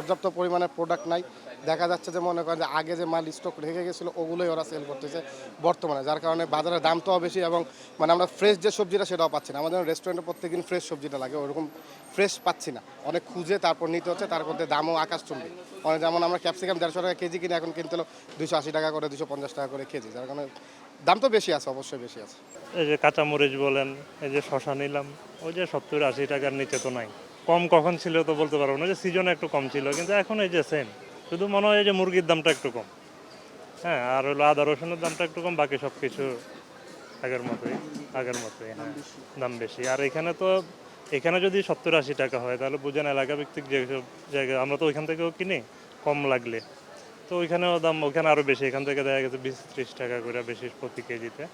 পর্যাপ্ত পরিমাণে প্রোডাক্ট নাই। দেখা যাচ্ছে যে মনে করেন যে আগে যে মাল স্টক রেখে গেছিল, ওগুলোই ওরা সেল করতেছে বর্তমানে, যার কারণে বাজারের দামটাও বেশি এবং মানে আমরা ফ্রেশ যে সবজিটা সেটাও পাচ্ছি না। আমাদের রেস্টুরেন্টে প্রত্যেকদিন ফ্রেশ সবজিটা লাগে, ওরকম ফ্রেশ পাচ্ছি না। অনেক খুঁজে তারপর নিতে হচ্ছে, তার মধ্যে দামও আকাশচুম্বী মানে যেমন আমরা ক্যাপসিকাম দেড়শো টাকা কেজি কিনে এখন কিনতে হলো দুশো আশি টাকা করে দুশো পঞ্চাশ টাকা করে কেজি, যার কারণে দাম তো বেশি আছে, অবশ্যই বেশি আছে। এই যে কাঁচামরিচ বলেন, এই যে শশা নিলাম, ওই যে সত্তর আশি টাকার নিচে তো নাই। কম কখন ছিল তো বলতে পারব না, যে সিজনে একটু কম ছিল, কিন্তু এখন এই যে সেম শুধু মনে হয় যে মুরগির দামটা একটু কম। হ্যাঁ আর হলো আদা রসুনের দামটা একটু কম, বাকি সব কিছু আগের মতোই আগের মতোই হ্যাঁ দাম বেশি। আর এখানে তো, এখানে যদি সত্তর আশি টাকা হয়, তাহলে বুঝেন এলাকা ভিত্তিক যেসব জায়গা, আমরা তো ওইখান থেকেও কিনি, কম লাগলে। তো ওইখানেও দাম ওখানে আরও বেশি, এখান থেকে দেখা গেছে বিশ ত্রিশ টাকা করে, বেশি প্রতি কেজিতে।